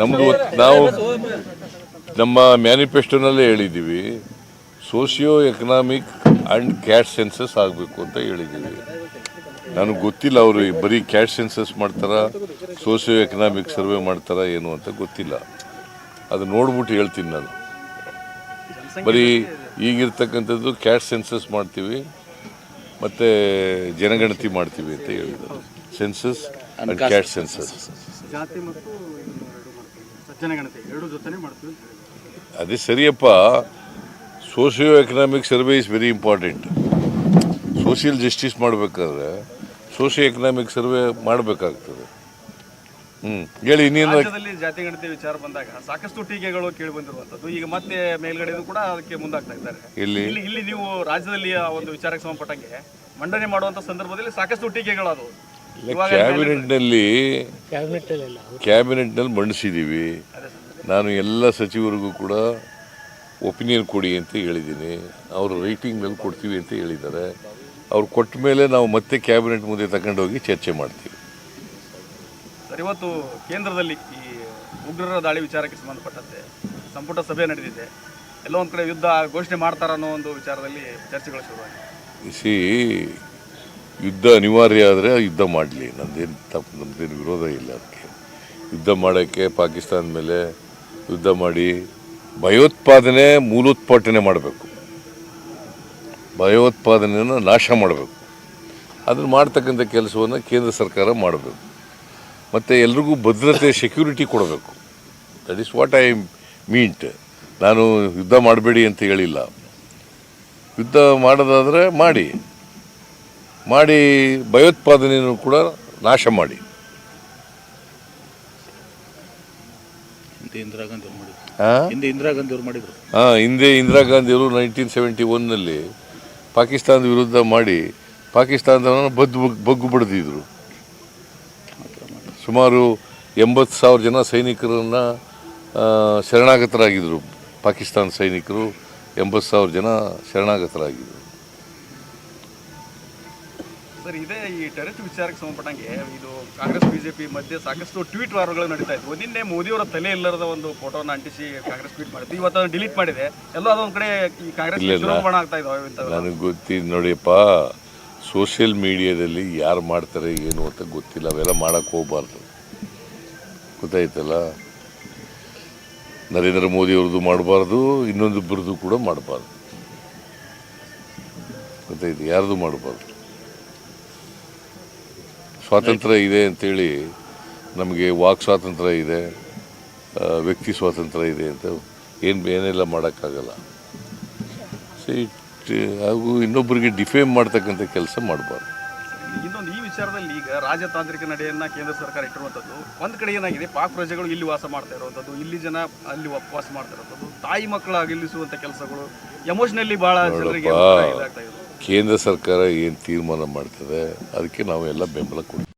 ನಮ್ಮದು ನಾವು ನಮ್ಮ ಮ್ಯಾನಿಫೆಸ್ಟೋನಲ್ಲೇ ಹೇಳಿದ್ದೀವಿ socio economic and caste census ಆಗಬೇಕು ಅಂತ ಹೇಳಿದ್ದೀವಿ. ನನಗೆ ಗೊತ್ತಿಲ್ಲ ಅವರು ಬರೀ ಕ್ಯಾಶ್ ಸೆನ್ಸಸ್ ಮಾಡ್ತಾರಾ ಸೋಷಿಯೋ ಎಕನಾಮಿಕ್ ಸರ್ವೆ ಮಾಡ್ತಾರಾ ಏನು ಅಂತ ಗೊತ್ತಿಲ್ಲ. ಅದು ನೋಡ್ಬಿಟ್ಟು ಹೇಳ್ತೀನಿ ನಾನು. ಬರೀ ಈಗಿರ್ತಕ್ಕಂಥದ್ದು ಕ್ಯಾಶ್ ಸೆನ್ಸಸ್ ಮಾಡ್ತೀವಿ. ಮತ್ತು ಜನಗಣತಿ ಮಾಡ್ತೀವಿ ಅಂತ ಹೇಳಿದ್ದಾರೆ. ಸೆನ್ಸಸ್ ಆ್ಯಂಡ್ ಕ್ಯಾಟ್ ಸೆನ್ಸಸ್ ಜಾತಿ ಮತ್ತು ಎರಡು ಜೊತೆನೇ ಮಾಡ್ತೀವಿ. ಅದೇ ಸರಿಯಪ್ಪ. Socio economic survey is very important social justice ಮಾಡಬೇಕಾದ್ರೆ ಸೋಷಿಯೋ ಎಕನಾಮಿಕ್ ಸರ್ವೆ ಮಾಡಬೇಕಾಗ್ತದೆ. ಹ್ಞೂ ಹೇಳಿ ಇನ್ನೇನು ರಾಜ್ಯದಲ್ಲಿ ಜಾತಿ ಗಣತಿ ವಿಚಾರ ಬಂದಾಗ ಸಾಕಷ್ಟು ಟೀಕೆಗಳು ಕೇಳಿ ಬಂದಿರುವಂತದ್ದು. ಈಗ ಮತ್ತೆ ಮೇಲ್ಗಡೆ ಕೂಡ ಅದಕ್ಕೆ ಮುಂದಾಗ್ತಾ ಇದ್ದಾರೆ. ಎಲ್ಲಿ ಇಲ್ಲಿ ಇಲ್ಲಿ ನೀವು ರಾಜ್ಯದಲ್ಲಿ ಆ ಒಂದು ವಿಚಾರಕ್ಕೆ ಸಂಬಂಧಪಟ್ಟಂಗೆ ಮಂಡನೆ ಮಾಡುವಂತ ಸಂದರ್ಭದಲ್ಲಿ ಸಾಕಷ್ಟು ಟೀಕೆಗಳಾದವು. ಕ್ಯಾಬಿನೆಟ್ನಲ್ಲಿ ಕ್ಯಾಬಿನೆಟ್ನಲ್ಲಿ ಮಂಡಿಸಿದ್ದೀವಿ ನಾನು ಎಲ್ಲ ಸಚಿವರಿಗೂ ಕೂಡ ಒಪಿನಿಯನ್ ಕೊಡಿ ಅಂತ ಹೇಳಿದ್ದೀನಿ. ಅವರು ರೈಟಿಂಗ್ನಲ್ಲಿ ಕೊಡ್ತೀವಿ ಅಂತ ಹೇಳಿದ್ದಾರೆ. ಅವ್ರು ಕೊಟ್ಟ ಮೇಲೆ ನಾವು ಮತ್ತೆ ಕ್ಯಾಬಿನೆಟ್ ಮುಂದೆ ತಗೊಂಡೋಗಿ ಚರ್ಚೆ ಮಾಡ್ತೀವಿ. ಸರ್, ಇವತ್ತು ಕೇಂದ್ರದಲ್ಲಿ ಈ ಉಗ್ರರ ದಾಳಿ ವಿಚಾರಕ್ಕೆ ಸಂಬಂಧಪಟ್ಟಂತೆ ಸಂಪುಟ ಸಭೆ ನಡೆದಿದೆ. ಎಲ್ಲೋ ಒಂದು ಕಡೆ ಯುದ್ಧ ಘೋಷಣೆ ಮಾಡ್ತಾರ ಅನ್ನೋ ಒಂದು ವಿಚಾರದಲ್ಲಿ ಚರ್ಚೆಗಳು ಶುರುವಾಗಿದೆ ಸಿ ಯುದ್ಧ ಅನಿವಾರ್ಯ ಆದರೆ ಯುದ್ಧ ಮಾಡಲಿ. ನಂದೇನು ತಪ್ಪು ನಮ್ದೇನು ವಿರೋಧ ಇಲ್ಲ ಅದಕ್ಕೆ. ಯುದ್ಧ ಮಾಡೋಕ್ಕೆ ಪಾಕಿಸ್ತಾನ ಮೇಲೆ ಯುದ್ಧ ಮಾಡಿ ಭಯೋತ್ಪಾದನೆ ಮೂಲೋತ್ಪಾಟನೆ ಮಾಡಬೇಕು. ಭಯೋತ್ಪಾದನೆಯನ್ನು ನಾಶ ಮಾಡಬೇಕು. ಅದನ್ನು ಮಾಡ್ತಕ್ಕಂಥ ಕೆಲಸವನ್ನು ಕೇಂದ್ರ ಸರ್ಕಾರ ಮಾಡಬೇಕು. ಮತ್ತು ಎಲ್ರಿಗೂ ಭದ್ರತೆ ಸೆಕ್ಯೂರಿಟಿ ಕೊಡಬೇಕು. That is what I meant ನಾನು ಯುದ್ಧ ಮಾಡಬೇಡಿ ಅಂತ ಹೇಳಿಲ್ಲ. ಯುದ್ಧ ಮಾಡೋದಾದರೆ ಮಾಡಿ. ಮಾಡಿ ಭಯೋತ್ಪಾದನೆಯನ್ನು ಕೂಡ ನಾಶ ಮಾಡಿ. ಹಿಂದೆ ಇಂದಿರಾ ಗಾಂಧಿ ಅವ್ರು ಮಾಡಿದ್ರು. ಆ? ಹಿಂದೆ ಇಂದಿರಾ ಗಾಂಧಿ ಅವ್ರು ಮಾಡಿದ್ರು. ಹಿಂದೆ ಇಂದಿರಾ ನೈನ್ಟೀನ್ ಸೆವೆಂಟಿ ಒನ್ನಲ್ಲಿ ಪಾಕಿಸ್ತಾನದ ವಿರುದ್ಧ ಮಾಡಿ ಪಾಕಿಸ್ತಾನದವರನ್ನು ಬದ್ದು ಬಗ್ಗು ಬಡ್ದಿದ್ರು. ಸುಮಾರು ಎಂಬತ್ತು ಸಾವಿರ ಜನ ಸೈನಿಕರನ್ನು ಶರಣಾಗತರಾಗಿದ್ದರು ಪಾಕಿಸ್ತಾನ ಸೈನಿಕರು ಎಂಬತ್ತು ಸಾವಿರ ಜನ ಶರಣಾಗತರಾಗಿದ್ದರು ಸರ್ ಇದೇ ಈ ಟೆರೆಸ್ಟ್ ವಿಚಾರಕ್ಕೆ ಸಂಬಂಧಪಟ್ಟಂಗೆ ಇದು ಕಾಂಗ್ರೆಸ್ ಬಿಜೆಪಿ ಮಧ್ಯೆ ಸಾಕಷ್ಟು ಟ್ವೀಟ್ ವಾರಗಳು ನಡೀತಾ ಇತ್ತು ನಿನ್ನೆ ಮೋದಿಯವರ ತಲೆ ಇಲ್ಲದ ಒಂದು ಫೋಟೋನ ಅಂಟಿಸಿ ಕಾಂಗ್ರೆಸ್ ಟ್ವೀಟ್ ಮಾಡಿತ್ತು ಇವತ್ತು ಅದನ್ನು ಡಿಲೀಟ್ ಮಾಡಿದೆ. ಎಲ್ಲ ಅದೊಂದು ಕಡೆ ಈ ಕಾಂಗ್ರೆಸ್. ಆಗ್ತಾ ಇದಾವೆ. ನನಗೆ ಗೊತ್ತಿದೆ ನೋಡಿಯಪ್ಪ ಸೋಷಿಯಲ್ ಮೀಡಿಯಾದಲ್ಲಿ ಯಾರು ಮಾಡ್ತಾರೆ, ಏನು ಅಂತ ಗೊತ್ತಿಲ್ಲ. ಅವೆಲ್ಲ ಮಾಡೋಕ್ಕೆ ಹೋಗಬಾರ್ದು. ಗೊತ್ತಾಯ್ತಲ್ಲ? ನರೇಂದ್ರ ಮೋದಿ ಅವ್ರದ್ದು ಮಾಡಬಾರ್ದು ಇನ್ನೊಂದಿಬ್ಬರದ್ದು ಕೂಡ ಮಾಡಬಾರ್ದು. ಗೊತ್ತಾಯ್ತು? ಯಾರ್ದು ಮಾಡಬಾರ್ದು? ಸ್ವಾತಂತ್ರ್ಯ ಇದೆ ಅಂತೇಳಿ ನಮಗೆ ವಾಕ್ ಸ್ವಾತಂತ್ರ್ಯ ಇದೆ ವ್ಯಕ್ತಿ ಸ್ವಾತಂತ್ರ್ಯ ಇದೆ ಅಂತ ಏನು, ಏನೆಲ್ಲ ಮಾಡೋಕ್ಕಾಗಲ್ಲ. ಸೊ ಇಟ್ ಹಾಗೂ ಇನ್ನೊಬ್ಬರಿಗೆ ಡಿಫೇಮ್ ಮಾಡ್ತಕ್ಕಂಥ ಕೆಲಸ ಮಾಡಬಾರ್ದು ಇನ್ನೊಂದು ಈ ವಿಚಾರದಲ್ಲಿ ಈಗ ರಾಜತಾಂತ್ರಿಕ ನಡೆಯನ್ನ ಕೇಂದ್ರ ಸರ್ಕಾರ ಇಟ್ಟಿರುವಂಥದ್ದು ಒಂದು ಕಡೆ ಏನಾಗಿದೆ ಪಾಕ್ ಪ್ರಜೆಗಳು ಇಲ್ಲಿ ವಾಸ ಮಾಡ್ತಾ ಇರುವಂಥದ್ದು ಇಲ್ಲಿ ಜನ ಅಲ್ಲಿ ವಾಸ ಮಾಡ್ತಾ ಇರುವಂಥದ್ದು ತಾಯಿ ಮಕ್ಕಳ ಗೆಲ್ಲಿಸುವಂತ ಕೆಲಸಗಳು ಎಮೋಷನಲಿ ಜನರಿಗೆ. ಇದೆ ಕೇಂದ್ರ ಸರ್ಕಾರ ಏನು ತೀರ್ಮಾನ ಮಾಡ್ತದೆ ಅದಕ್ಕೆ ನಾವು ಎಲ್ಲ ಬೆಂಬಲ ಕೊಡ್ತೀವಿ